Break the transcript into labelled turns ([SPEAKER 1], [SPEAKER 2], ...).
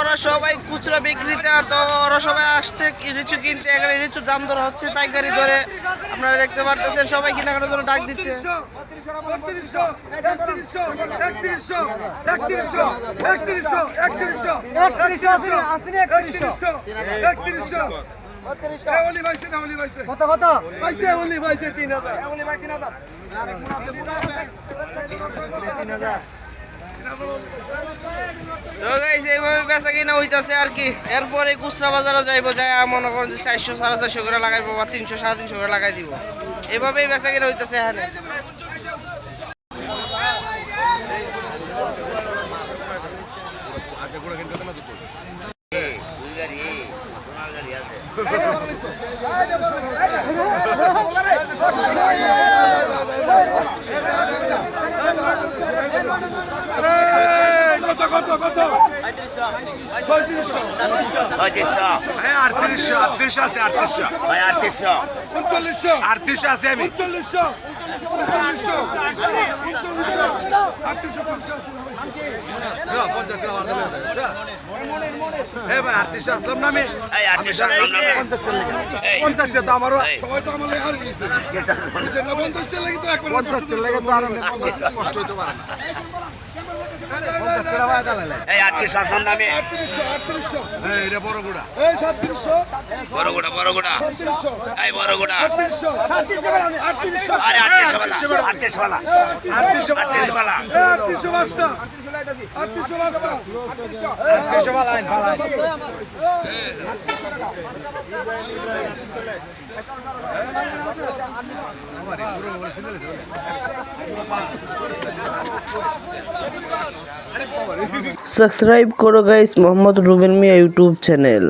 [SPEAKER 1] ওরা সবাই খুচরা বিক্রেতা তো ওরা সবাই আসছে লিচু কিনতে। এখানে লিচুর দাম ধরা হচ্ছে পাইকারি ধরে আপনারা দেখতে পারতেছেন সবাই কেনাকাটার জন্য ডাক দিচ্ছে।
[SPEAKER 2] কত কত
[SPEAKER 3] পাইছে অলি পাইছে তিন হাজার।
[SPEAKER 1] এইভাবে বেচা কিনা হইতাছে আর কি। এরপরে খুচরা বাজারে যাইবো যাই মনে করেন যে চারশো, সাড়ে চারশো করে লাগাইবো বা তিনশো, সাড়ে তিনশো করে লাগাই দিব। এভাবেই বেচা কিনা হইতাছে এখানে।
[SPEAKER 3] কত কত কত?
[SPEAKER 4] হ্যাঁ আটত্রিশশো আটত্রিশশো আছে আটত্রিশশো।
[SPEAKER 5] ভাই আটত্রিশশো।
[SPEAKER 3] উনচল্লিশশো।
[SPEAKER 4] আটত্রিশশো আছে আমি।
[SPEAKER 3] উনচল্লিশশো। উনচল্লিশশো। উনচল্লিশশো। আটত্রিশশো পঞ্চাশ
[SPEAKER 4] পঞ্চাশ
[SPEAKER 5] এই আটত্রিশশো
[SPEAKER 3] সব
[SPEAKER 4] দামে এটা বড় গুড়া
[SPEAKER 3] এই সাতত্রিশশো
[SPEAKER 5] বড়
[SPEAKER 4] গুড়া আমার
[SPEAKER 1] সাবস্ক্রাইব করো guys Mohammad Rubel Mia YouTube channel.